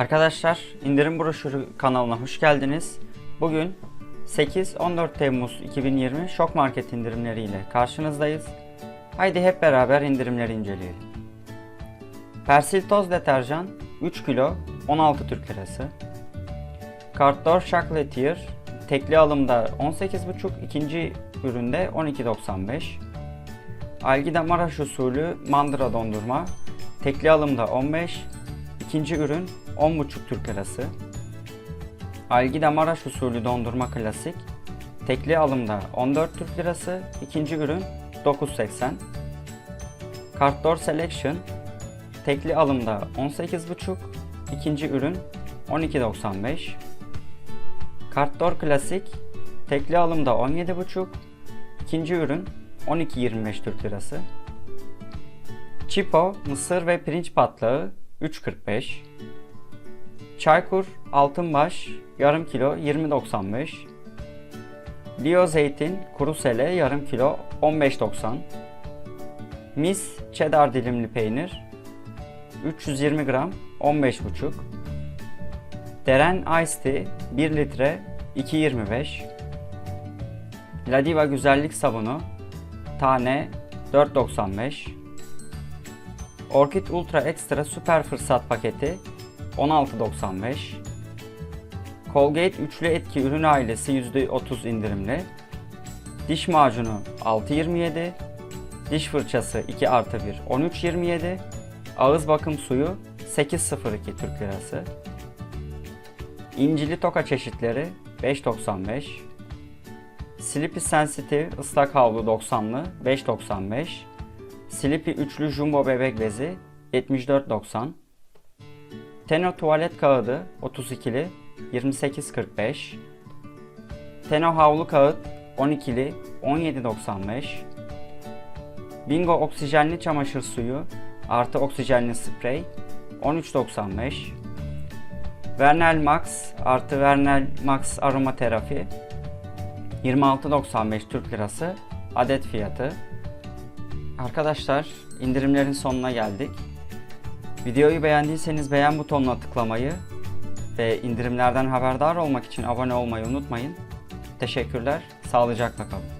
Arkadaşlar indirim broşürü kanalına hoş geldiniz. Bugün 8-14 Temmuz 2020 Şok Market indirimleriyle karşınızdayız. Haydi hep beraber indirimleri inceleyelim. Persil toz deterjan 3 kilo 16 Türk Lirası. Cartor Chocolatier tekli alımda 18,5 ikinci üründe 12.95. Algida Maraş usulü mandıra dondurma tekli alımda 15 ikinci ürün 10,5 Türk Lirası. Algida Maraş usulü dondurma klasik tekli alımda 14 Türk Lirası ikinci ürün 9.80. Cartor Selection tekli alımda 18,5 ikinci ürün 12.95. Kartdor Klasik tekli alımda 17,5 ikinci ürün 12.25 Türk Lirası. Çipo mısır ve pirinç patlağı 3.45 Çaykur Altınbaş yarım kilo 20.95 Lio zeytin kuru sele yarım kilo 15.90 Mis cheddar dilimli peynir 320 gram 15,5 Deren Ice Tea 1 litre 2.25 Ladiva güzellik sabunu tane 4.95 Orchid Ultra Extra süper fırsat paketi 16.95 Colgate üçlü etki ürün ailesi %30 indirimli. Diş macunu 6.27 Diş fırçası 2 artı 1 13.27 Ağız bakım suyu 8.02 Türk Lirası. İncili toka çeşitleri 5.95 Sleepy Sensitive ıslak havlu 90'lı 5.95 Sleepy üçlü jumbo bebek bezi 74.90 Teno tuvalet kağıdı 32'li 28.45 Teno havlu kağıt 12'li 17.95 Bingo oksijenli çamaşır suyu artı oksijenli sprey 13.95 Vernel Max artı Vernel Max aromaterapi 26.95 Türk Lirası adet fiyatı. Arkadaşlar indirimlerin sonuna geldik. Videoyu beğendiyseniz beğen butonuna tıklamayı ve indirimlerden haberdar olmak için abone olmayı unutmayın. Teşekkürler, sağlıcakla kalın.